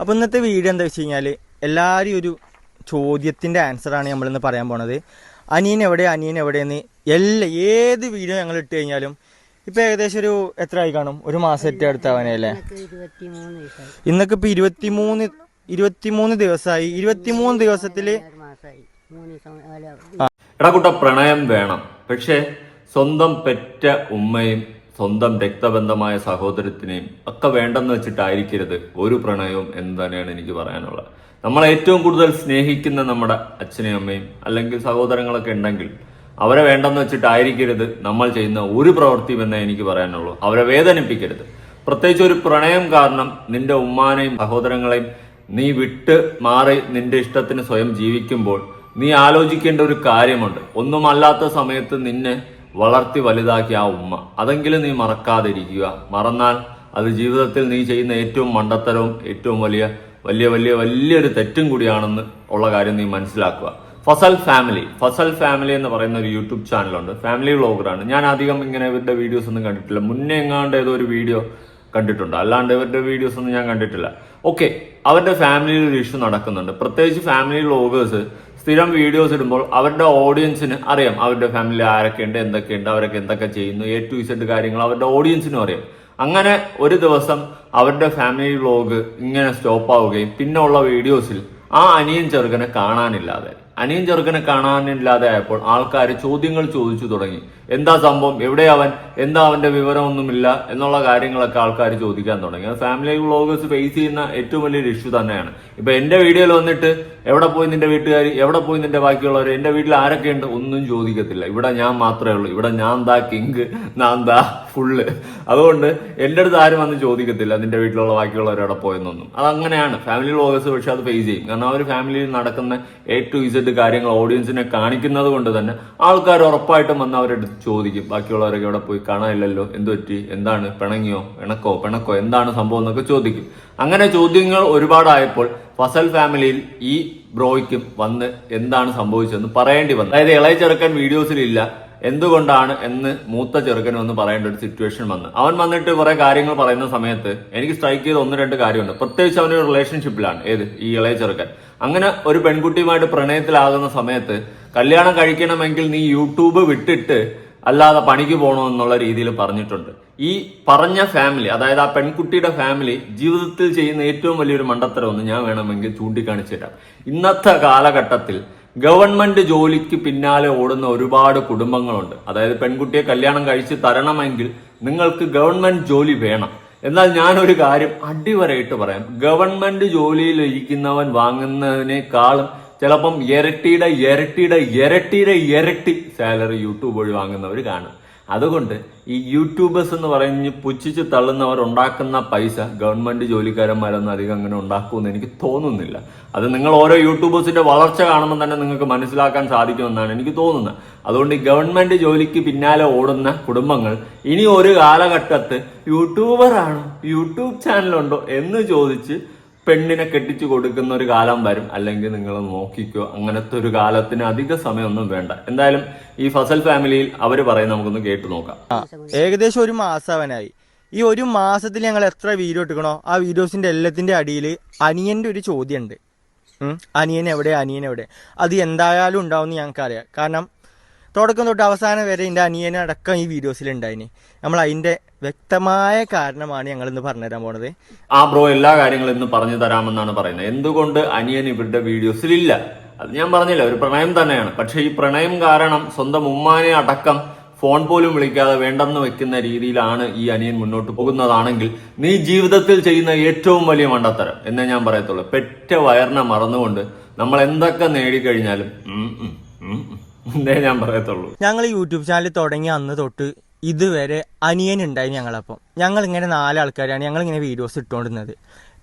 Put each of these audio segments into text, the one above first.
അപ്പോൾ ഇന്നത്തെ വീഡിയോ എന്താ വെച്ച് കഴിഞ്ഞാൽ എല്ലാവരും ഒരു ചോദ്യത്തിന്റെ ആൻസറാണ് നമ്മളിന്ന് പറയാൻ പോണത്. അനിയൻ എവിടെ? അനിയൻ എവിടെയെന്ന് എല്ലാ ഏത് വീഡിയോ ഞങ്ങൾ ഇട്ട് കഴിഞ്ഞാലും ഇപ്പം ഏകദേശം ഒരു എത്ര ആയി കാണും? ഒരു മാസത്തെ അടുത്താവാനല്ലേ അല്ലേ? ഇന്നൊക്കെ ഇപ്പം ഇരുപത്തിമൂന്ന് ഇരുപത്തിമൂന്ന് ദിവസമായി ഇരുപത്തിമൂന്ന് ദിവസത്തിൽ ആറ് മാസമായി മൂന്ന് ദിവസം അല്ല എടാ കുട്ട പ്രണയം വേണം. പക്ഷേ സ്വന്തം പെറ്റ ഉമ്മയും സ്വന്തം രക്തബന്ധമായ സഹോദരത്തിനെയും ഒക്കെ വേണ്ടെന്ന് വെച്ചിട്ടായിരിക്കരുത് ഒരു പ്രണയവും എന്ന് തന്നെയാണ് എനിക്ക് പറയാനുള്ളത്. നമ്മളെ ഏറ്റവും കൂടുതൽ സ്നേഹിക്കുന്ന നമ്മുടെ അച്ഛനെയും അമ്മയും അല്ലെങ്കിൽ സഹോദരങ്ങളൊക്കെ ഉണ്ടെങ്കിൽ അവരെ വേണ്ടെന്ന് വെച്ചിട്ടായിരിക്കരുത് നമ്മൾ ചെയ്യുന്ന ഒരു പ്രവൃത്തിയും എന്നേ എനിക്ക് പറയാനുള്ളൂ. അവരെ വേദനിപ്പിക്കരുത്. പ്രത്യേകിച്ച് ഒരു പ്രണയം കാരണം നിന്റെ ഉമ്മാനെയും സഹോദരങ്ങളെയും നീ വിട്ട് മാറി നിന്റെ ഇഷ്ടത്തിന് സ്വയം ജീവിക്കുമ്പോൾ നീ ആലോചിക്കേണ്ട ഒരു കാര്യമുണ്ട്. ഒന്നുമല്ലാത്ത സമയത്ത് നിന്നെ വളർത്തി വലുതാക്കിയ ആ ഉമ്മ. അതെങ്കിലും നീ മറക്കാതിരിക്കുക. മറന്നാൽ അത് ജീവിതത്തിൽ നീ ചെയ്യുന്ന ഏറ്റവും മണ്ടത്തരവും ഏറ്റവും വലിയ വലിയ വലിയ വലിയൊരു തെറ്റും കൂടിയാണെന്ന് ഉള്ള കാര്യം നീ മനസ്സിലാക്കുക. ഫസൽ ഫാമിലി. ഫസൽ ഫാമിലി എന്ന് പറയുന്ന ഒരു യൂട്യൂബ് ചാനലുണ്ട്. ഫാമിലി വ്ളോഗറാണ്. ഞാൻ അധികം ഇങ്ങനെ ഇവരുടെ വീഡിയോസ് ഒന്നും കണ്ടിട്ടില്ല. മുന്നേ എങ്ങാണ്ട് ഏതോ ഒരു വീഡിയോ കണ്ടിട്ടുണ്ട്. അല്ലാണ്ട് ഇവരുടെ വീഡിയോസ് ഒന്നും ഞാൻ കണ്ടിട്ടില്ല. ഓക്കെ. അവരുടെ ഫാമിലിയിൽ ഒരു ഇഷ്യൂ നടക്കുന്നുണ്ട്. പ്രത്യേകിച്ച് ഫാമിലി വ്ളോഗേഴ്സ് സ്ഥിരം വീഡിയോസ് ഇടുമ്പോൾ അവരുടെ ഓഡിയൻസിന് അറിയാം. അവരുടെ ഫാമിലി ആരൊക്കെയുണ്ട് എന്തൊക്കെയുണ്ട് അവരൊക്കെ എന്തൊക്കെ ചെയ്യുന്നു എ ടു ഇസഡ് കാര്യങ്ങൾ അവരുടെ ഓഡിയൻസിനും അറിയാം. അങ്ങനെ ഒരു ദിവസം അവരുടെ ഫാമിലി വ്ളോഗ് ഇങ്ങനെ സ്റ്റോപ്പ് ആവുകയും പിന്നെ ഉള്ള വീഡിയോസിൽ ആ അനിയൻ ചെറുക്കനെ കാണാനില്ലാതെ അനിയൻ ചെറുക്കനെ കാണാനില്ലാതെ ആയപ്പോൾ ആൾക്കാർ ചോദ്യങ്ങൾ ചോദിച്ചു തുടങ്ങി. എന്താ സംഭവം? എവിടെ അവൻ? എന്താ അവന്റെ വിവരമൊന്നുമില്ല? എന്നുള്ള കാര്യങ്ങളൊക്കെ ആൾക്കാർ ചോദിക്കാൻ തുടങ്ങി. അത് ഫാമിലി വ്ളോഗേഴ്സ് ഫേസ് ചെയ്യുന്ന ഏറ്റവും വലിയൊരു ഇഷ്യൂ തന്നെയാണ്. ഇപ്പൊ എന്റെ വീഡിയോയിൽ വന്നിട്ട് എവിടെ പോയി നിന്റെ വീട്ടുകാർ എവിടെ പോയി നിന്റെ ബാക്കിയുള്ളവർ എന്റെ വീട്ടിൽ ആരൊക്കെ ഉണ്ട് ഒന്നും ചോദിക്കത്തില്ല. ഇവിടെ ഞാൻ മാത്രമേ ഉള്ളൂ. ഇവിടെ ഞാൻ ദാ കിങ് ഞാൻ ഫുള്ള് അതുകൊണ്ട് എന്റെ അടുത്ത് ആരും വന്ന് ചോദിക്കത്തില്ല നിന്റെ വീട്ടിലുള്ള ബാക്കിയുള്ളവർ എവിടെ പോയെന്നൊന്നും. അങ്ങനെയാണ് ഫാമിലി വ്ളോഗേഴ്സ് പക്ഷെ അത് ഫേസ് ചെയ്യും. കാരണം അവർ ഫാമിലിയിൽ നടക്കുന്ന എ ടു ഇസഡ് കാര്യങ്ങൾ ഓഡിയൻസിനെ കാണിക്കുന്നത് കൊണ്ട് തന്നെ ആൾക്കാർ ഉറപ്പായിട്ടും വന്ന് അവരുടെ ചോദിക്കും. ബാക്കിയുള്ളവരൊക്കെ അവിടെ പോയി? കാണാനില്ലല്ലോ. എന്ത് പറ്റി? എന്താണ്? പിണങ്ങിയോ? പിണക്കോ? പിണക്കോ? എന്താണ് സംഭവം എന്നൊക്കെ ചോദിക്കും. അങ്ങനെ ചോദ്യങ്ങൾ ഒരുപാടായപ്പോൾ ഫസൽ ഫാമിലിയിൽ ഈ ബ്രോയ്ക്കും വന്ന് എന്താണ് സംഭവിച്ചതെന്ന് പറയേണ്ടി വന്നു. അതായത് ഇളയ ചെറുക്കൻ വീഡിയോസിലില്ല എന്തുകൊണ്ടാണ് എന്ന് മൂത്ത ചെറുക്കൻ വന്ന് പറയേണ്ട ഒരു സിറ്റുവേഷൻ വന്ന്. അവൻ വന്നിട്ട് കുറെ കാര്യങ്ങൾ പറയുന്ന സമയത്ത് എനിക്ക് സ്ട്രൈക്ക് ചെയ്ത ഒന്ന് രണ്ട് കാര്യമുണ്ട്. പ്രത്യേകിച്ച് അവനൊരു റിലേഷൻഷിപ്പിലാണ് ഏത്? ഈ ഇളയ ചെറുക്കൻ. അങ്ങനെ ഒരു പെൺകുട്ടിയുമായിട്ട് പ്രണയത്തിലാകുന്ന സമയത്ത് കല്യാണം കഴിക്കണമെങ്കിൽ നീ യൂട്യൂബ് വിട്ടിട്ട് അല്ലാതെ പണിക്ക് പോകണോ എന്നുള്ള രീതിയിൽ പറഞ്ഞിട്ടുണ്ട്. ഈ പറഞ്ഞ ഫാമിലി അതായത് ആ പെൺകുട്ടിയുടെ ഫാമിലി ജീവിതത്തിൽ ചെയ്യുന്ന ഏറ്റവും വലിയൊരു മണ്ടത്തരമൊന്ന് ഞാൻ വേണമെങ്കിൽ ചൂണ്ടിക്കാണിച്ചു തരാം. ഇന്നത്തെ കാലഘട്ടത്തിൽ ഗവൺമെന്റ് ജോലിക്ക് പിന്നാലെ ഓടുന്ന ഒരുപാട് കുടുംബങ്ങളുണ്ട്. അതായത് പെൺകുട്ടിയെ കല്യാണം കഴിച്ച് തരണമെങ്കിൽ നിങ്ങൾക്ക് ഗവൺമെന്റ് ജോലി വേണം. എന്നാൽ ഞാനൊരു കാര്യം അടിവരയിട്ട് പറയാം. ഗവൺമെന്റ് ജോലിയിൽ ഇരിക്കുന്നവൻ വാങ്ങുന്നതിനേക്കാളും ചിലപ്പം ഇരട്ടിയുടെ ഇരട്ടിയുടെ ഇരട്ടിയുടെ ഇരട്ടി സാലറി യൂട്യൂബ് വഴി വാങ്ങുന്നവർ കാണും. അതുകൊണ്ട് ഈ യൂട്യൂബേഴ്സ് എന്ന് പറഞ്ഞ് പുച്ഛിച്ച് തള്ളുന്നവർ ഉണ്ടാക്കുന്ന പൈസ ഗവൺമെന്റ് ജോലിക്കാരന്മാരൊന്നും അധികം അങ്ങനെ ഉണ്ടാക്കുമെന്ന് എനിക്ക് തോന്നുന്നില്ല. അത് നിങ്ങൾ ഓരോ യൂട്യൂബേഴ്സിന്റെ വളർച്ച കാണുമ്പോൾ തന്നെ നിങ്ങൾക്ക് മനസ്സിലാക്കാൻ സാധിക്കുമെന്നാണ് എനിക്ക് തോന്നുന്നത്. അതുകൊണ്ട് ഈ ഗവൺമെന്റ് ജോലിക്ക് പിന്നാലെ ഓടുന്ന കുടുംബങ്ങൾ ഇനി ഒരു കാലഘട്ടത്ത് യൂട്യൂബറാണോ യൂട്യൂബ് ചാനലുണ്ടോ എന്ന് ചോദിച്ച് പെണ്ണിനെ കെട്ടിച്ചു കൊടുക്കുന്ന ഒരു കാലം വരും. അല്ലെങ്കിൽ നിങ്ങൾ നോക്കിക്കോ. അങ്ങനത്തെ ഒരു കാലത്തിന് അധിക സമയമൊന്നും വേണ്ട. എന്തായാലും ഈ ഫസൽ ഫാമിലിയിൽ അവർ പറയുന്നത് നമുക്കൊന്ന് കേട്ടു നോക്കാം. ഏകദേശം ഒരു മാസവനായി. ഈ ഒരു മാസത്തിൽ ഞങ്ങൾ എത്ര വീഡിയോ എടുക്കണോ? ആ വീഡിയോസിന്റെ എല്ലാത്തിന്റെ അടിയിൽ അനിയന്റെ ഒരു ചോദ്യമുണ്ട്. ഉണ്ട് അനിയൻ എവിടെ? അനിയൻ എവിടെ? അത് എന്തായാലും ഉണ്ടാവും എന്ന് ഞങ്ങൾക്കറിയാം. കാരണം തുടക്കം തൊട്ട് അവസാനം വരെ എന്റെ അനിയനടക്കം ഈ വീഡിയോസിൽ ഉണ്ടായിന് നമ്മൾ അതിന്റെ വ്യക്തമായ കാരണമാണ് ഞങ്ങൾ ഇന്ന് പറഞ്ഞു തരാൻ പോണത്. ആ ബ്രോ എല്ലാ കാര്യങ്ങളും ഇന്ന് പറഞ്ഞു തരാമെന്നാണ് പറയുന്നത്. എന്തുകൊണ്ട് അനിയൻ ഇവരുടെ വീഡിയോസിൽ ഇല്ല? അത് ഞാൻ പറഞ്ഞില്ല ഒരു പ്രണയം തന്നെയാണ്. പക്ഷെ ഈ പ്രണയം കാരണം സ്വന്തം ഉമ്മാനെ അടക്കം ഫോൺ പോലും വിളിക്കാതെ വേണ്ടെന്ന് വെക്കുന്ന രീതിയിലാണ് ഈ അനിയൻ മുന്നോട്ട് പോകുന്നതാണെങ്കിൽ നീ ജീവിതത്തിൽ ചെയ്യുന്ന ഏറ്റവും വലിയ മണ്ടത്തരം എന്നേ ഞാൻ പറയത്തുള്ളൂ. പെറ്റ വയറിനെ മറന്നുകൊണ്ട് നമ്മൾ എന്തൊക്കെ നേടിക്കഴിഞ്ഞാലും ഞാൻ പറയത്തുള്ളൂ. ഞങ്ങൾ യൂട്യൂബ് ചാനൽ തുടങ്ങിയ അന്ന് തൊട്ട് ഇതുവരെ അനിയൻ ഉണ്ടായി ഞങ്ങളപ്പം. ഞങ്ങൾ ഇങ്ങനെ നാലാൾക്കാരാണ് ഞങ്ങൾ ഇങ്ങനെ വീഡിയോസ് ഇട്ടുകൊണ്ടിരുന്നത്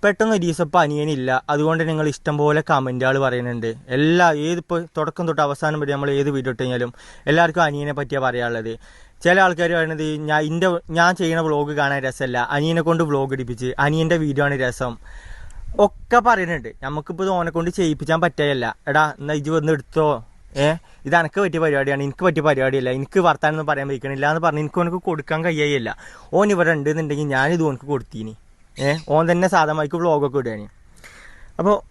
പെട്ടെന്ന് ഒരു ദിവസം ഇപ്പം അനിയനില്ല. അതുകൊണ്ട് നിങ്ങൾ ഇഷ്ടംപോലെ കമന്റുകൾ പറയുന്നുണ്ട്. എല്ലാ ഏതിപ്പോൾ തുടക്കം തൊട്ട് അവസാനം വരെ നമ്മൾ ഏത് വീഡിയോ ഇട്ട് കഴിഞ്ഞാലും എല്ലാവർക്കും അനിയനെ പറ്റിയാണ് പറയാനുള്ളത്. ചില ആൾക്കാർ പറയുന്നത് ഞാൻ എന്റെ ഞാൻ ചെയ്യുന്ന വ്ളോഗ് കാണാൻ രസമല്ല അനിയനെ കൊണ്ട് വ്ളോഗ് ഇടിപ്പിച്ച് അനിയന്റെ വീഡിയോ ആണ് രസം. ഒക്കെ പറയുന്നുണ്ട്. നമുക്കിപ്പോൾ ഓനെ കൊണ്ട് ചെയ്യിപ്പിച്ചാൻ പറ്റുകയല്ല എടാ എന്നാ ഇജ് വന്ന് എടുത്തോ. ഏ? ഇത് എനിക്ക് പറ്റിയ പരിപാടിയാണ്. എനിക്ക് പറ്റിയ പരിപാടിയല്ല. എനിക്ക് വർത്താനൊന്നും പറയാൻ വയ്ക്കണില്ല എന്ന് പറഞ്ഞ് എനിക്ക് ഓനക്ക് കൊടുക്കാൻ കഴിയല്ല ഓൻ ഇവിടെ ഉണ്ടെന്നുണ്ടെങ്കിൽ ഞാനിത് ഓനക്ക് കൊടുത്തീനി. ഏ? ഓൻ തന്നെ സാധാരണക്ക് വ്ളോഗൊക്കെ ഇടുകയാണ് അപ്പോൾ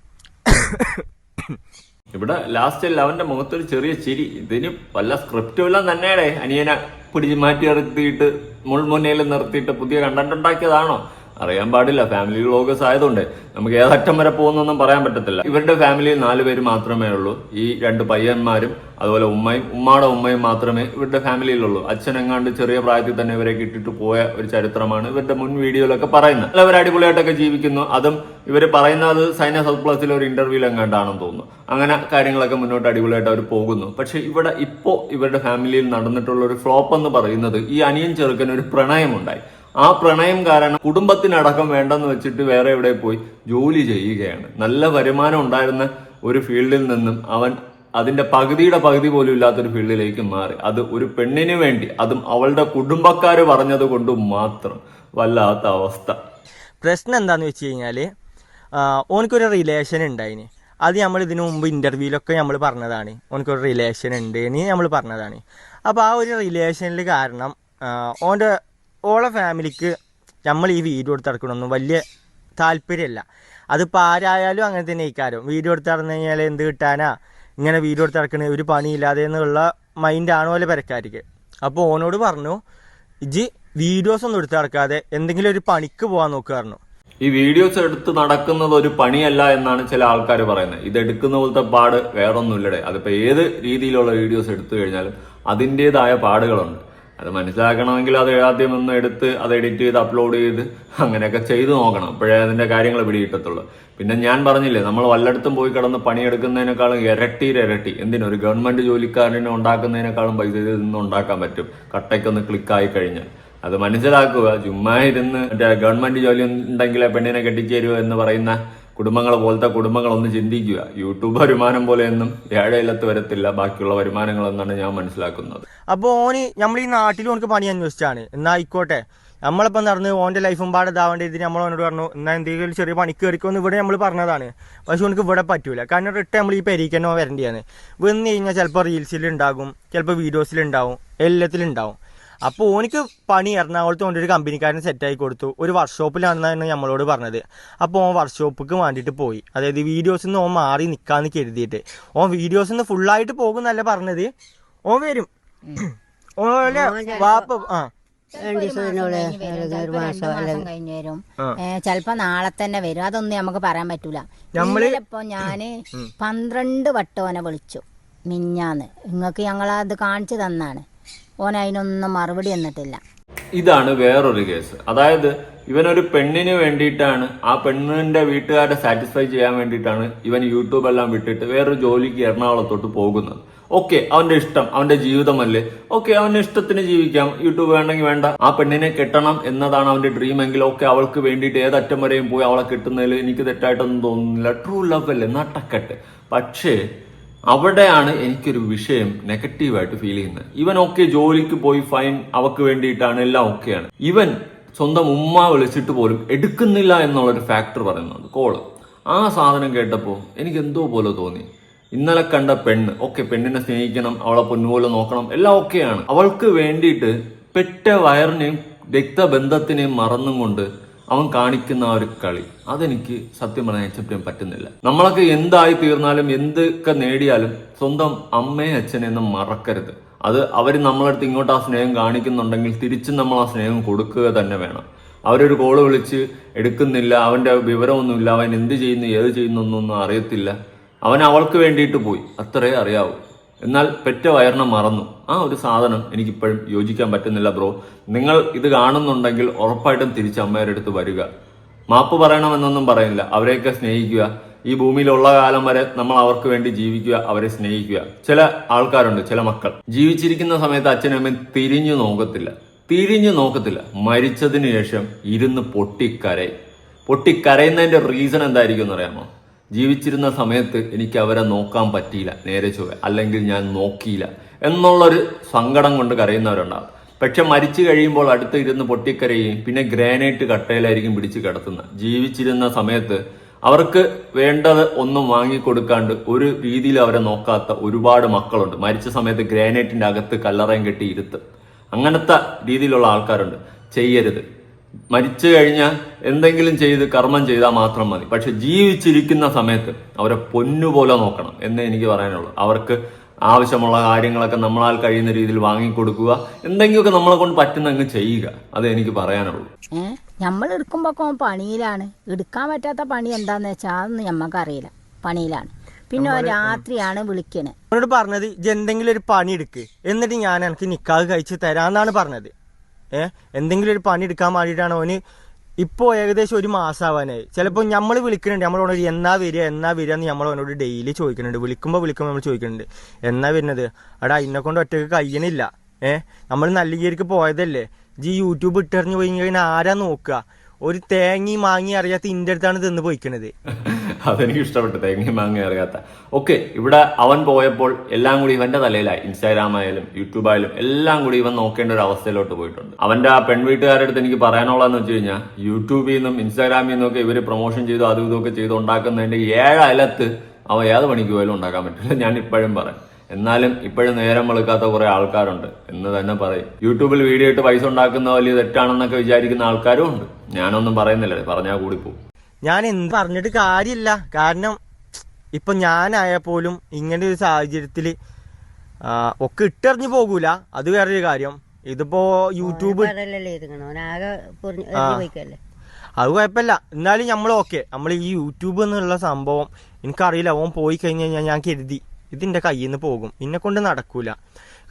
ഇവിടെ ലാസ്റ്റ് അവന്റെ മുഖത്തൊരു ചെറിയ ചിരി. ഇതിന് വല്ല സ്ക്രിപ്റ്റും എല്ലാം തന്നെയാടേ. അനിയനെ പിടിച്ച് മാറ്റി നിർത്തിയിട്ട് മുൾമുന്നയിൽ നിർത്തിയിട്ട് പുതിയ കണ്ടന്റ് ഉണ്ടാക്കിയതാണോ? അറിയാൻ പാടില്ല. ഫാമിലി വ്ളോഗേഴ്സ് ആയതുകൊണ്ട് നമുക്ക് ഏതറ്റം വരെ പോകുന്നൊന്നും പറയാൻ പറ്റത്തില്ല. ഇവരുടെ ഫാമിലിയിൽ നാല് പേര് മാത്രമേ ഉള്ളൂ. ഈ രണ്ട് പയ്യന്മാരും അതുപോലെ ഉമ്മയും ഉമ്മയുടെ ഉമ്മയും മാത്രമേ ഇവരുടെ ഫാമിലിയിലുള്ളൂ അച്ഛനെങ്ങാണ്ട് ചെറിയ പ്രായത്തിൽ തന്നെ ഇവരെ കിട്ടിട്ട് പോയ ഒരു ചരിത്രമാണ് ഇവരുടെ മുൻ വീഡിയോയിലൊക്കെ പറയുന്നത്. അല്ല അവർ അടിപൊളിയായിട്ടൊക്കെ ജീവിക്കുന്നു. അതും ഇവർ പറയുന്നത് സൈന സൗത്ത് പ്ലസിലെ ഒരു ഇന്റർവ്യൂവിൽ എങ്ങാണ്ടാണെന്ന് തോന്നുന്നു. അങ്ങനെ കാര്യങ്ങളൊക്കെ മുന്നോട്ട് അടിപൊളിയായിട്ട് അവർ പോകുന്നു. പക്ഷെ ഇവിടെ ഇപ്പോൾ ഇവരുടെ ഫാമിലിയിൽ നടന്നിട്ടുള്ള ഒരു ഫ്ലോപ്പ് എന്ന് പറയുന്നത് ഈ അനിയൻ ചെറുക്കൻ ഒരു പ്രണയമുണ്ടായി. ആ പ്രണയം കാരണം കുടുംബത്തിനടക്കം വേണ്ടെന്ന് വെച്ചിട്ട് വേറെ എവിടെ പോയി ജോലി ചെയ്യുകയാണ്. നല്ല വരുമാനം ഉണ്ടായിരുന്ന ഒരു ഫീൽഡിൽ നിന്നും അവൻ അതിന്റെ പകുതിയുടെ പകുതി പോലും ഇല്ലാത്തൊരു ഫീൽഡിലേക്ക് മാറി. അത് ഒരു പെണ്ണിന് വേണ്ടി അതും അവളുടെ കുടുംബക്കാർ പറഞ്ഞത് കൊണ്ട് മാത്രം വല്ലാത്ത അവസ്ഥ. പ്രശ്നം എന്താന്ന് വെച്ച് കഴിഞ്ഞാൽ ഓനക്കൊരു റിലേഷൻ ഉണ്ടായിന്. അത് നമ്മൾ ഇതിനു മുമ്പ് ഇന്റർവ്യൂലൊക്കെ നമ്മൾ പറഞ്ഞതാണ്. ഓനക്കൊരു റിലേഷൻ ഉണ്ട് എന്ന് നമ്മൾ പറഞ്ഞതാണ്. അപ്പോൾ ആ ഒരു റിലേഷനിൽ കാരണം ഓന്റെ ഓളെ ഫാമിലിക്ക് നമ്മൾ ഈ വീഡിയോ എടുത്ത് നടക്കണമെന്നും വലിയ താല്പര്യമില്ല അതിപ്പോൾ ആരായാലും അങ്ങനെ തന്നെ ഇക്കാരം വീഡിയോ എടുത്ത് നടന്നു കഴിഞ്ഞാൽ എന്ത് കിട്ടാനാ? ഇങ്ങനെ വീഡിയോ എടുത്ത് നടക്കണ ഒരു പണിയില്ലാതെ എന്നുള്ള മൈൻഡാണ് പോലെ പരക്കാരിക്ക് അപ്പോൾ ഓനോട് പറഞ്ഞു ഇജി വീഡിയോസ് ഒന്നും എടുത്ത് നടക്കാതെ എന്തെങ്കിലും ഒരു പണിക്ക് പോകാൻ പറഞ്ഞു. ഈ വീഡിയോസ് എടുത്ത് നടക്കുന്നത് ഒരു പണിയല്ല എന്നാണ് ചില ആൾക്കാർ പറയുന്നത്. ഇത് എടുക്കുന്ന പോലത്തെ പാട് വേറൊന്നുമില്ലടെ. അതിപ്പോ ഏത് രീതിയിലുള്ള വീഡിയോസ് എടുത്തു കഴിഞ്ഞാലും അതിന്റെതായ പാടുകളുണ്ട്. അത് മനസ്സിലാക്കണമെങ്കിൽ അത് ആദ്യം ഒന്ന് എടുത്ത് അത് എഡിറ്റ് ചെയ്ത് അപ്ലോഡ് ചെയ്ത് അങ്ങനെയൊക്കെ ചെയ്തു നോക്കണം. അപ്പോഴേ അതിന്റെ കാര്യങ്ങൾ പിടികിട്ടത്തുള്ളൂ. പിന്നെ ഞാൻ പറഞ്ഞില്ലേ നമ്മൾ വല്ലയിടത്തും പോയി കിടന്ന് പണിയെടുക്കുന്നതിനേക്കാളും ഇരട്ടിയിൽ ഇരട്ടി. എന്തിനും? ഒരു ഗവൺമെന്റ് ജോലിക്കാരനെ ഉണ്ടാക്കുന്നതിനേക്കാളും പൈസ ഇതിൽ നിന്ന് ഉണ്ടാക്കാൻ പറ്റും. കട്ടയ്ക്കൊന്ന് ക്ലിക്കായി കഴിഞ്ഞാൽ. അത് മനസ്സിലാക്കുക. ചുമ്മാ ഇരുന്ന് മറ്റേ ഗവൺമെന്റ് ജോലി ഉണ്ടെങ്കിലേ പെണ്ണിനെ കെട്ടിച്ചേരുക എന്ന് പറയുന്ന കുടുംബങ്ങളെ പോലത്തെ കുടുംബങ്ങളൊന്ന് ചിന്തിക്കുക. യൂട്യൂബ് വരുമാനം പോലെയൊന്നും ഏഴയിലത്ത് വരത്തില്ല. ബാക്കിയുള്ള വരുമാനങ്ങളെന്നാണ് ഞാൻ മനസ്സിലാക്കുന്നത്. അപ്പോൾ ഓന് നമ്മൾ ഈ നാട്ടിൽ ഓനക്ക് പണി അന്വേഷിച്ചാണ്. എന്നാ ആയിക്കോട്ടെ. നമ്മളിപ്പോ നടന്ന് ഓന്റെ ലൈഫും പാടെ ഇതാവേണ്ട ഇതിന് നമ്മൾ ഓനോട് പറഞ്ഞു എന്നാൽ എന്തെങ്കിലും ചെറിയ പണിക്ക് കയറിക്കോന്ന് ഇവിടെ നമ്മൾ പറഞ്ഞതാണ്. പക്ഷെ ഓനക്ക് ഇവിടെ പറ്റൂല. കാരണം റിട്ടേൺ നമ്മൾ ഈ പെരീക്കനോ വരേണ്ടിയാണ്. വന്ന് കഴിഞ്ഞാൽ ചിലപ്പോൾ റീൽസിലുണ്ടാകും ചിലപ്പോൾ വീഡിയോസിലുണ്ടാവും എല്ലാത്തിലുണ്ടാവും അപ്പോൾ ഓനിക്ക് പണി എറണാകുളത്ത് കൊണ്ട് ഒരു കമ്പനിക്കാരൻ സെറ്റായി കൊടുത്തു. ഒരു വർക്ക്ഷോപ്പിലാണെന്നാണ് നമ്മളോട് പറഞ്ഞത്. അപ്പോൾ ഓൻ വർക്ക്ഷോപ്പിക്ക് വേണ്ടിയിട്ട് പോയി. അതായത് വീഡിയോസിൽ നിന്ന് ഓൻ മാറി നിൽക്കാന്ന് കരുതിയിട്ട്. ഓൻ വീഡിയോസിൽ നിന്ന് ഫുള്ളായിട്ട് പോകുന്നല്ല പറഞ്ഞത്. ഓൻ വരും. ഓലെ വാപ്പ ആ. ചെലപ്പോ നാളെ തന്നെ വരും. അതൊന്നും നമുക്ക് പറയാൻ പറ്റൂല. നമ്മൾ ഇപ്പൊ ഞാൻ പന്ത്രണ്ട് വട്ടോനെ വിളിച്ചു. മിഞ്ഞാന്ന്. നിങ്ങക്ക് ഞങ്ങൾ അത് കാണിച്ചു തന്നാണ്. ഓൻ അതിനൊന്നും മറുപടി തന്നിട്ടില്ല. ഇതാണ് വേറൊരു കേസ്. അതായത് ഇവനൊരു പെണ്ണിന് വേണ്ടിയിട്ടാണ് ആ പെണ്ണിന്റെ വീട്ടുകാരെ സാറ്റിസ്ഫൈ ചെയ്യാൻ വേണ്ടിയിട്ടാണ് ഇവൻ യൂട്യൂബ് എല്ലാം വിട്ടിട്ട് വേറൊരു ജോലിക്ക് എറണാകുളത്തോട്ട് പോകുന്നത്. ഓക്കെ അവന്റെ ഇഷ്ടം അവന്റെ ജീവിതമല്ലേ? ഓക്കെ അവന്റെ ഇഷ്ടത്തിന് ജീവിക്കാം. യൂട്യൂബ് വേണമെങ്കിൽ വേണ്ട. ആ പെണ്ണിനെ കെട്ടണം എന്നതാണ് അവന്റെ ഡ്രീം എങ്കിൽ ഓക്കെ അവൾക്ക് വേണ്ടിയിട്ട് ഏതറ്റം വരെയും പോയി അവളെ കിട്ടുന്നതിൽ എനിക്ക് തെറ്റായിട്ടൊന്നും തോന്നുന്നില്ല. ട്രൂ ലവ് അല്ലേ? നട്ടക്കെട്ട്. പക്ഷേ അവിടെയാണ് എനിക്കൊരു വിഷയം നെഗറ്റീവായിട്ട് ഫീൽ ചെയ്യുന്നത്. ഇവൻ ഒക്കെ ജോലിക്ക് പോയി ഫൈൻ അവക്ക് വേണ്ടിയിട്ടാണ് എല്ലാം ഓക്കെയാണ് ഇവൻ സ്വന്തം ഉമ്മ വിളിച്ചിട്ട് പോലും എടുക്കുന്നില്ല എന്നുള്ളൊരു ഫാക്ടർ പറയുന്നുണ്ട്. കോൾ ആ സാധനം കേട്ടപ്പോൾ എനിക്ക് എന്തോ പോലെ തോന്നി. ഇന്നലെ കണ്ട പെണ്ണ് ഓക്കെ പെണ്ണിനെ സ്നേഹിക്കണം അവളെ പൊന്നുപോലെ നോക്കണം എല്ലാം ഓക്കെയാണ് അവൾക്ക് വേണ്ടിയിട്ട് പെറ്റ വയറിനെയും രക്തബന്ധത്തിനെയും മറന്നും കൊണ്ട് അവൻ കാണിക്കുന്ന ആ ഒരു കളി. അതെനിക്ക് സത്യം പറഞ്ഞാൽ അക്സെപ്റ്റ് ചെയ്യാൻ പറ്റുന്നില്ല. നമ്മളൊക്കെ എന്തായി തീർന്നാലും എന്തൊക്കെ നേടിയാലും സ്വന്തം അമ്മയും അച്ഛനെയൊന്നും മറക്കരുത്. അത് അവർ നമ്മളടുത്ത് ഇങ്ങോട്ട് ആ സ്നേഹം കാണിക്കുന്നുണ്ടെങ്കിൽ തിരിച്ചും നമ്മൾ ആ സ്നേഹം കൊടുക്കുക തന്നെ വേണം. അവരൊരു കോൾ വിളിച്ച് എടുക്കുന്നില്ല അവന്റെ വിവരമൊന്നുമില്ല അവൻ എന്ത് ചെയ്യുന്നു ഏത് ചെയ്യുന്നു എന്നൊന്നും അറിയത്തില്ല. അവൻ അവൾക്ക് വേണ്ടിയിട്ട് പോയി. അത്രേ അറിയാവൂ. എന്നാൽ പെറ്റ വയറിനെ മറന്നു. ആ ഒരു സാധനം എനിക്കിപ്പോഴും യോജിക്കാൻ പറ്റുന്നില്ല ബ്രോ. നിങ്ങൾ ഇത് കാണുന്നുണ്ടെങ്കിൽ ഉറപ്പായിട്ടും തിരിച്ച് അമ്മയുടെ അടുത്ത് വരിക. മാപ്പ് പറയണമെന്നൊന്നും പറയുന്നില്ല അവരെയൊക്കെ സ്നേഹിക്കുക. ഈ ഭൂമിയിലുള്ള കാലം വരെ നമ്മൾ അവർക്ക് വേണ്ടി ജീവിക്കുക അവരെ സ്നേഹിക്കുക. ചില ആൾക്കാരുണ്ട് ചില മക്കൾ. ജീവിച്ചിരിക്കുന്ന സമയത്ത് അച്ഛനും അമ്മയും തിരിഞ്ഞു നോക്കത്തില്ല. തിരിഞ്ഞു നോക്കത്തില്ല. മരിച്ചതിന് ശേഷം ഇരുന്ന് പൊട്ടിക്കരയും. പൊട്ടിക്കരയുന്നതിന്റെ റീസൺ എന്തായിരിക്കും എന്നറിയാമോ ജീവിച്ചിരുന്ന സമയത്ത് എനിക്ക് അവരെ നോക്കാൻ പറ്റിയില്ല നേരെ ചൊവ്വ. അല്ലെങ്കിൽ ഞാൻ നോക്കിയില്ല. എന്നുള്ളൊരു സങ്കടം കൊണ്ട് കരയുന്നവരുണ്ടാകും പക്ഷെ മരിച്ചു കഴിയുമ്പോൾ അടുത്ത് ഇരുന്ന് പൊട്ടിക്കരയും പിന്നെ ഗ്രാനൈറ്റ് കട്ടയിലായിരിക്കും പിടിച്ച് കിടത്തുന്നത്. ജീവിച്ചിരുന്ന സമയത്ത് അവർക്ക് വേണ്ടത് ഒന്നും വാങ്ങിക്കൊടുക്കാണ്ട് ഒരു രീതിയിൽ അവരെ നോക്കാത്ത ഒരുപാട് മക്കളുണ്ട്. മരിച്ച സമയത്ത് ഗ്രാനൈറ്റിന്റെ അകത്ത് കല്ലറയും കെട്ടി ഇരുത്ത്. അങ്ങനത്തെ രീതിയിലുള്ള ആൾക്കാരുണ്ട്. ചെയ്യരുത്. മരിച്ചു കഴിഞ്ഞാൽ എന്തെങ്കിലും ചെയ്ത് കർമ്മം ചെയ്താൽ മാത്രം മതി. പക്ഷെ ജീവിച്ചിരിക്കുന്ന സമയത്ത് അവരെ പൊന്നുപോലെ നോക്കണം എന്നേ എനിക്ക് പറയാനുള്ളൂ. അവർക്ക് ആവശ്യമുള്ള കാര്യങ്ങളൊക്കെ നമ്മളാൽ കഴിയുന്ന രീതിയിൽ വാങ്ങിക്കൊടുക്കുക എന്തെങ്കിലുമൊക്കെ നമ്മളെ കൊണ്ട് പറ്റുന്ന അങ്ങ് ചെയ്യുക. അത് എനിക്ക് പറയാനുള്ളൂ. നമ്മൾ എടുക്കുമ്പോൾ പണിയിലാണ്. എടുക്കാൻ പറ്റാത്ത പണി എന്താന്ന് വെച്ചാൽ അതൊന്നും ഞമ്മക്കറിയില്ല പണിയിലാണ്. പിന്നെ രാത്രിയാണ് വിളിക്കണത് അവനോട് പറഞ്ഞത് ഇജ്ജ് എന്തെങ്കിലും ഒരു പണി എടുക്ക്. എന്നിട്ട് ഞാൻ എനിക്ക് നിക്കാഹ് കഴിച്ച് തരാന്നാണ് പറഞ്ഞത്. ഏഹ് എന്തെങ്കിലും ഒരു പണി എടുക്കാൻ വേണ്ടിയിട്ടാണ് അവന് ഇപ്പോൾ ഏകദേശം ഒരു മാസമാവാനായി ചിലപ്പോൾ നമ്മൾ വിളിക്കുന്നുണ്ട് നമ്മളോട് എന്നാ വരിക എന്നാ വരിക എന്ന് നമ്മൾ അവനോട് ഡെയിലി ചോദിക്കുന്നുണ്ട് വിളിക്കുമ്പോൾ വിളിക്കുമ്പോൾ നമ്മൾ ചോദിക്കുന്നുണ്ട് എന്നാ വരുന്നത്? എടാ ഇന്നെ കൊണ്ട് ഒറ്റയ്ക്ക് കഴിയണില്ല. ഏഹ് നമ്മൾ നല്ല രീതിക്ക് പോയതല്ലേ ജി യൂട്യൂബ് ഇട്ടെറിഞ്ഞ് പോയി കഴിഞ്ഞാൽ ആരാ നോക്കുക ഒരു തേങ്ങി മാങ്ങി അറിയാത്ത ഇന്റെ അടുത്താണ് തിന്ന് പോയിക്കണത്. അതെനിക്ക് ഇഷ്ടപ്പെട്ടു തേങ്ങി മാങ്ങി അറിയാത്ത. ഓക്കെ ഇവിടെ അവൻ പോയപ്പോൾ എല്ലാം കൂടി ഇവന്റെ തലയിലായി. ഇൻസ്റ്റാഗ്രാം ആയാലും യൂട്യൂബ് ആയാലും എല്ലാം കൂടി ഇവൻ നോക്കേണ്ട ഒരു അവസ്ഥയിലോട്ട് പോയിട്ടുണ്ട്. അവന്റെ ആ പെൺവീട്ടുകാരുടെ അടുത്ത് എനിക്ക് പറയാനുള്ളതെന്ന് വെച്ച് കഴിഞ്ഞാൽ യൂട്യൂബിൽ നിന്നും ഇൻസ്റ്റാഗ്രാമിൽ നിന്നും ഒക്കെ ഇവർ പ്രൊമോഷൻ ചെയ്തു അതും ഇതൊക്കെ ചെയ്ത് ഉണ്ടാക്കുന്നതിന്റെ ഏഴ് അലത്ത് അവ ഏത് പണിക്ക് പോയാലും ഉണ്ടാക്കാൻ പറ്റില്ല. ഞാൻ ഇപ്പോഴും പറയാം. എന്നാലും ഇപ്പോഴും നേരം വെളുക്കാത്ത കുറെ ആൾക്കാരുണ്ട്. എന്ന് തന്നെ പറയും. യൂട്യൂബിൽ വീഡിയോ ഇട്ട് പൈസ ഉണ്ടാക്കുന്ന വലിയ തെറ്റാണെന്നൊക്കെ വിചാരിക്കുന്ന ആൾക്കാരും ഉണ്ട്. ഞാനൊന്നും പറയുന്നില്ല. പറഞ്ഞാൽ കൂടി പോകും ഞാൻ എന്ത് പറഞ്ഞിട്ട് കാര്യമില്ല. കാരണം ഇപ്പൊ ഞാനായാൽ പോലും ഇങ്ങനെ ഒരു സാഹചര്യത്തിൽ ഒക്കെ ഇട്ടറിഞ്ഞു പോകൂല. അത് വേറൊരു കാര്യം. ഇതിപ്പോ യൂട്യൂബ് അത് കുഴപ്പമില്ല. എന്നാലും നമ്മൾ ഓക്കെ. നമ്മൾ ഈ യൂട്യൂബ് എന്നുള്ള സംഭവം എനിക്കറിയില്ല. ഓൻ പോയി കഴിഞ്ഞ് കഴിഞ്ഞാൽ ഞാൻ കരുതി. ഇതിന്റെ കയ്യിൽ നിന്ന് പോകും. എന്നെ കൊണ്ട് നടക്കൂല.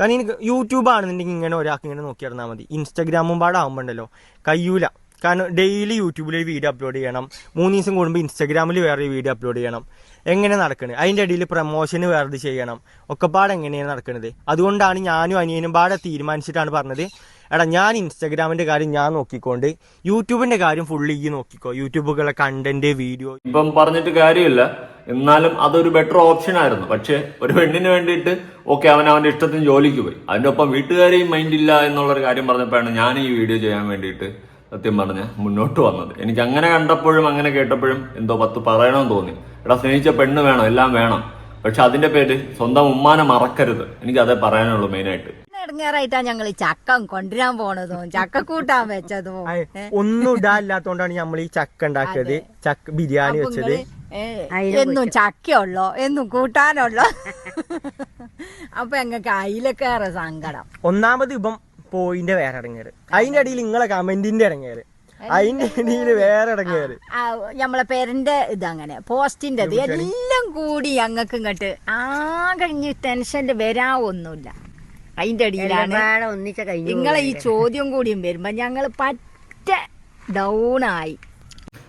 കാരണം എനിക്ക് യൂട്യൂബ് ആണെന്നുണ്ടെങ്കിൽ ഇങ്ങനെ ഒരാൾക്ക് ഇങ്ങനെ നോക്കി നടന്നാൽ മതി. ഇൻസ്റ്റാഗ്രാമും പാടെ ആകുമ്പോണ്ടല്ലോ കഴിയൂല കാരണം ഡെയിലി യൂട്യൂബിൽ ഒരു വീഡിയോ അപ്ലോഡ് ചെയ്യണം. മൂന്ന് ദിവസം കൂടുമ്പോൾ ഇൻസ്റ്റാഗ്രാമിൽ വേറെ വീഡിയോ അപ്ലോഡ് ചെയ്യണം. എങ്ങനെ നടക്കണത് അതിന്റെ ഇടയിൽ പ്രമോഷന് വേറെ ചെയ്യണം. ഒക്കെ എങ്ങനെയാണ് നടക്കുന്നത് അതുകൊണ്ടാണ് ഞാനും അനിയനും പാടെ തീരുമാനിച്ചിട്ടാണ് പറഞ്ഞത്. എടാ ഞാൻ ഇൻസ്റ്റാഗ്രാമിന്റെ കാര്യം ഞാൻ നോക്കിക്കൊണ്ട് യൂട്യൂബിന്റെ കാര്യം ഫുള്ളി നോക്കിക്കോ. യൂട്യൂബുകളെ കണ്ടന്റ് വീഡിയോ ഇപ്പം പറഞ്ഞിട്ട് കാര്യമില്ല. എന്നാലും അതൊരു ബെറ്റർ ഓപ്ഷൻ ആയിരുന്നു. പക്ഷെ ഒരു പെണ്ണിന് വേണ്ടിയിട്ട് ഓക്കെ അവൻ അവന്റെ ഇഷ്ടത്തിന് ജോലിക്ക് പോയി. അതിന്റെ ഒപ്പം വീട്ടുകാരെയും മൈൻഡ് ഇല്ല എന്നുള്ളൊരു കാര്യം പറഞ്ഞപ്പോഴാണ് ഞാൻ ഈ വീഡിയോ ചെയ്യാൻ വേണ്ടിയിട്ട് സത്യം പറഞ്ഞ മുന്നോട്ട് വന്നത്. എനിക്ക് അങ്ങനെ കണ്ടപ്പോഴും അങ്ങനെ കേട്ടപ്പോഴും എന്തോ പത്ത് പറയണമെന്ന് തോന്നി. എടാ സ്നേഹിച്ച പെണ്ണ് വേണം എല്ലാം വേണം. പക്ഷെ അതിന്റെ പേര് സ്വന്തം ഉമ്മാനെ മറക്കരുത്. എനിക്ക് അതേ പറയാനുള്ളൂ മെയിനായിട്ട് ഇടങ്ങേറായിട്ടാ ഞങ്ങൾ ഈ ചക്ക കൊണ്ടുവരാൻ പോണതും ചക്ക കൂട്ടാൻ വെച്ചതും. ഒന്നും ഇടാല്ലാത്തോണ്ടാണ് നമ്മൾ ഈ ചക്ക ഉണ്ടാക്കിയത്. ചക്ക ബിരിയാണി വെച്ചത്. എന്നും ചക്കയുള്ളോ എന്നും കൂട്ടാനുള്ളോ? അപ്പൊ ഞങ്ങൾക്ക് അതിലൊക്കേറെ സങ്കടം. ഒന്നാമത് ഇപ്പം പോയിന്റെ വേറെ ഇടങ്ങേറ് അതിന്റെ ഇടയിൽ നിങ്ങളെ കമന്റിന്റെ ഇടങ്ങേറ്. അതിന്റെ ഇടയിൽ വേറെ ഇടങ്ങേറ്. നമ്മളെ പേരന്റെ അങ്ങനെ പോസ്റ്റിന്റെ എല്ലാം കൂടി ഞങ്ങൾക്ക് ഇങ്ങോട്ട് ആ കഴിഞ്ഞ് ടെൻഷന്റെ വരാ ഒന്നുമില്ല അതിന്റെ അടിയിലാണ്. ഒന്നിച്ച കഴിഞ്ഞു നിങ്ങളെ ഈ ചോദ്യം കൂടിയും വരുമ്പോ ഞങ്ങൾ പറ്റ ഡൗൺ ആയി.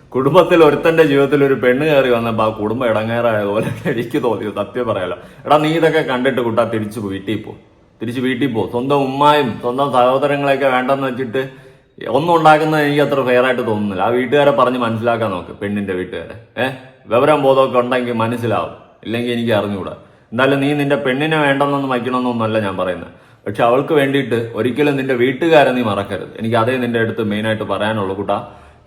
കുടുംബത്തിൽ ഒരുത്തന്റെ ജീവിതത്തിൽ ഒരു പെണ്ണ് കയറി വന്നപ്പോ ആ കുടുംബം ഇടങ്ങേറായ പോലെ എനിക്ക് തോന്നിയത്. സത്യം പറയാലോ. എടാ നീ ഇതൊക്കെ കണ്ടിട്ട് കുട്ടാ തിരിച്ചു വീട്ടിൽ പോ. തിരിച്ചു വീട്ടിൽ പോ. സ്വന്തം ഉമ്മായും സ്വന്തം സഹോദരങ്ങളെയൊക്കെ വേണ്ടെന്ന് വെച്ചിട്ട് ഒന്നും ഉണ്ടാക്കുന്നത് എനിക്ക് അത്ര ഫെയർ ആയിട്ട് തോന്നുന്നില്ല. ആ വീട്ടുകാരെ പറഞ്ഞ് മനസ്സിലാക്കാൻ നോക്ക് പെണ്ണിന്റെ വീട്ടുകാരെ. ഏഹ് വിവരം ബോധമൊക്കെ ഉണ്ടെങ്കിൽ മനസ്സിലാവും. ഇല്ലെങ്കിൽ എനിക്ക് അറിഞ്ഞുകൂടാ. എന്തായാലും നീ നിന്റെ പെണ്ണിനെ വേണ്ടെന്നൊന്നും വയ്ക്കണമെന്നൊന്നുമല്ല ഞാൻ പറയുന്നത്. പക്ഷെ അവൾക്ക് വേണ്ടിയിട്ട് ഒരിക്കലും നിന്റെ വീട്ടുകാരെ നീ മറക്കരുത്. എനിക്ക് അതേ നിന്റെ അടുത്ത് മെയിനായിട്ട് പറയാനുള്ളൂ കൂട്ടാ.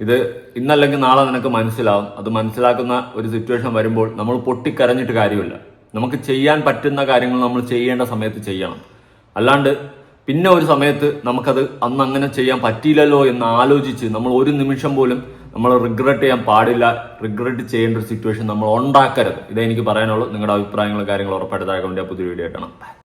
ഇത് ഇന്നല്ലെങ്കിൽ നാളെ നിനക്ക് മനസ്സിലാവും. അത് മനസ്സിലാക്കുന്ന ഒരു സിറ്റുവേഷൻ വരുമ്പോൾ നമ്മൾ പൊട്ടിക്കരഞ്ഞിട്ട് കാര്യമില്ല. നമുക്ക് ചെയ്യാൻ പറ്റുന്ന കാര്യങ്ങൾ നമ്മൾ ചെയ്യേണ്ട സമയത്ത് ചെയ്യണം. അല്ലാണ്ട് പിന്നെ ഒരു സമയത്ത് നമുക്കത് അന്ന് അങ്ങനെ ചെയ്യാൻ പറ്റിയില്ലല്ലോ എന്ന് ആലോചിച്ച് നമ്മൾ ഒരു നിമിഷം പോലും നമ്മൾ റിഗ്രറ്റ് ചെയ്യാൻ പാടില്ല റിഗ്രറ്റ് ചെയ്യേണ്ട ഒരു സിറ്റുവേഷൻ നമ്മൾ ഉണ്ടാക്കരുത്. ഇതേ എനിക്ക് പറയാനുള്ളൂ. നിങ്ങളുടെ അഭിപ്രായങ്ങളും കാര്യങ്ങളും ഉറപ്പായിട്ട് താഴെ പുതിയ വീഡിയോ കാണാം.